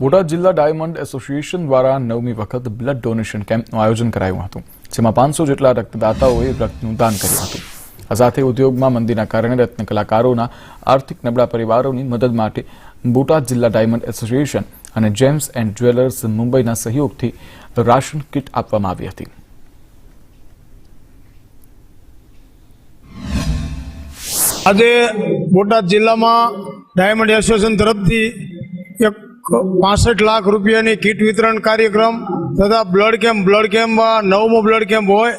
બોટાદ જિલ્લા diamond association દ્વારા નવમી વખત બ્લડ ડોનેશન કેમ્પનું આયોજન કરાયું હતું, જેમાં પાંચસો જેટલા રક્તદાતાઓએ રક્તનું દાન કર્યું હતું. આ સાથે ઉદ્યોગમાં મંદીના કારણે રત્ન કલાકારોના આર્થિક નબળા પરિવારોની મદદ માટે બોટાદ જિલ્લા ડાયમંડ એસોસિએશન અને જેમ્સ એન્ડ જ્વેલર્સ મુંબઈના સહયોગથી રાશન કીટ આપવામાં આવી હતી. આજે બોટાદ જિલ્લામાં ડાયમંડ એસોસિએશન તરફથી પાસઠ લાખ રૂપિયાની કીટ વિતરણ કાર્યક્રમ તથા બ્લડ કેમ્પ, બ્લડ કેમ્પમાં નવમો બ્લડ કેમ્પ હોય.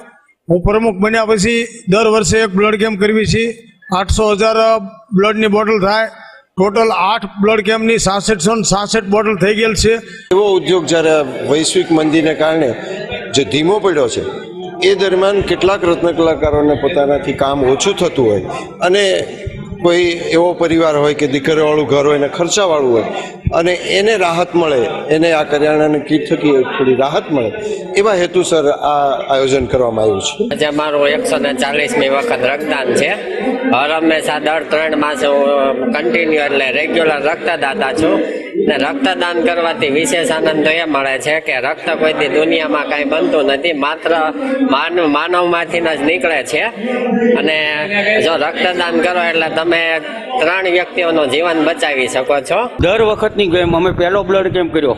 હું પ્રમુખ બન્યા પછી દર વર્ષે એક બ્લડ કેમ્પ કરવી છે આઠસો હજાર બ્લડની બોટલ થાય. ટોટલ આઠ બ્લડ કેમ્પની સાસઠસો સાસઠ બોટલ થઈ ગયેલ છે. એવો ઉદ્યોગ જ્યારે વૈશ્વિક મંદીને કારણે જે ધીમો પડ્યો છે, એ દરમિયાન કેટલાક રત્ન કલાકારોને પોતાનાથી કામ ઓછું થતું હોય. અને કોઈ એવો પરિવાર હોય કે દીકરીવાળું ઘર હોય ને ખર્ચાવાળું હોય, અને એને રાહત મળે, એને આ કરિયાણાની કીટ થકી થોડી રાહત મળે, એવા હેતુસર આ આયોજન કરવામાં આવ્યું છે. આજે મારું એકસો ને ચાલીસમી વખત રક્તદાન છે. હર હંમેશા દર ત્રણ માસે હું કન્ટિન્યુ એટલે રેગ્યુલર રક્તદાતા છું. ને રક્તદાન કરવાથી વિશેષ આનંદ તો એ મળે છે કે રક્ત કોઈથી દુનિયામાં કાંઈ બનતું નથી, માત્ર માનવ માનવમાંથી જ નીકળે છે. અને જો રક્તદાન કરો એટલે તમે ત્રણ વ્યક્તિઓનું જીવન બચાવી શકો છો. દર વખતની ગેમ અમે પહેલો બ્લડ કેમ્પ કર્યો,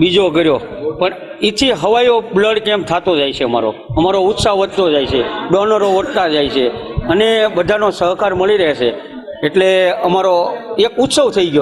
બીજો કર્યો, પણ ઈથી હવાયો બ્લડ કેમ્પ થતો જાય છે અમારો. અમારો ઉત્સાહ વધતો જાય છે, ડોનરો વધતા જાય છે, અને બધાનો સહકાર મળી રહે છે. એટલે અમારો એક ઉત્સવ થઈ ગયો.